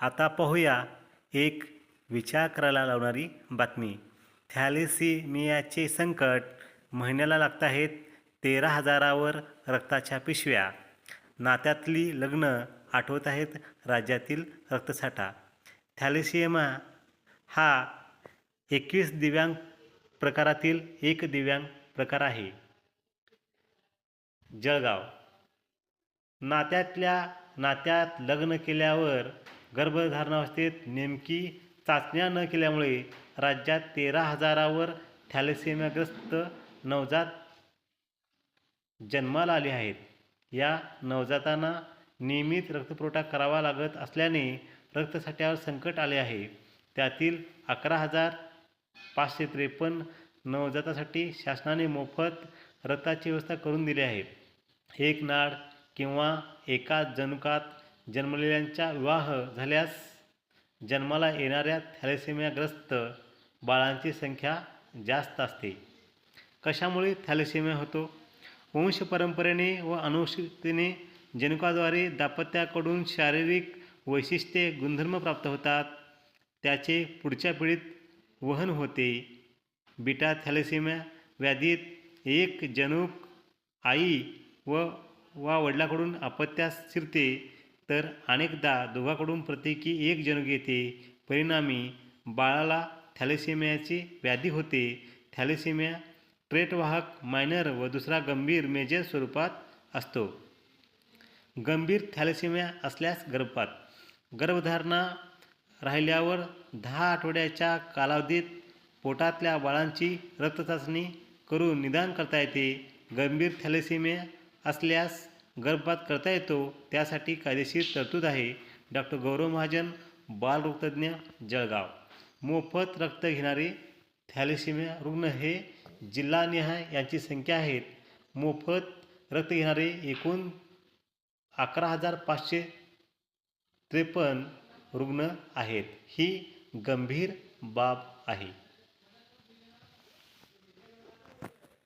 आता पाहूया एक विचार करायला लावणारी बातमी. थॅलेसिमियाचे संकट महिन्याला लागत आहेत तेरा हजारावर रक्ताच्या पिशव्या. नात्यातली लग्न आठवत आहेत राज्यातील रक्तसाठा. थॅलेसिएमा हा एकवीस दिव्यांग प्रकारातील एक दिव्यांग प्रकार आहे. जळगाव. नात्यातल्या नात्यात लग्न केल्यावर गर्भधारणावस्थेत नेमकी चाचण्या न केल्यामुळे राज्यात तेरा हजारावर थॅलेसेमियाग्रस्त नवजात जन्माला आले आहेत. या नवजातांना नियमित रक्तपुरवठा करावा लागत असल्याने रक्तसाठ्यावर संकट आले आहे. त्यातील अकरा हजार पाचशे त्रेपन्न नवजातासाठी शासनाने मोफत रक्ताची व्यवस्था करून दिली आहे. एक नाड किंवा एका जनुकात जन्मलेल्यांचा विवाह झाल्यास जन्माला येणाऱ्या थॅलेसेमियाग्रस्त बाळांची संख्या जास्त असते. कशामुळे थॅलेसेमिया होतो? वंश परंपरेने व अनुवंशिकतेने जनुकाद्वारे दाम्पत्याकडून शारीरिक वैशिष्ट्ये गुणधर्म प्राप्त होतात. त्याचे पुढच्या पिढीत वहन होते. बिटा थॅलेसेमिया व्याधीत एक जनुक आई व वा वडिलाकडून अपत्यास शिरते. तर अनेकदा दोघांकडून प्रत्येकी एक जनुक येते परिणामी बाळाला थॅलेसेमियाची व्याधी होते. थॅलेसेमिया ट्रेटवाहक मायनर व दुसरा गंभीर मेजर स्वरूपात असतो. गंभीर थॅलेसेमिया असल्यास गर्भपात गर्भधारणा राहिल्यावर दहा आठवड्याच्या कालावधीत पोटातल्या बाळांची रक्तचाचणी करून निदान करता येते. गंभीर थॅलेसेमिया असल्यास गर्भपात करता येतो त्यासाठी कायदेशीर तरतूद आहे. डॉक्टर गौरव महाजन बालरोगतज्ञ जळगाव. मोफत रक्त घेणारे थॅलेसेमिया रुग्ण हे जिल्हानिहाय यांची संख्या आहेत. मोफत रक्त घेणारे एकूण अकरा हजार पाचशे त्रेपन्न रुग्ण आहेत. ही गंभीर बाब आहे.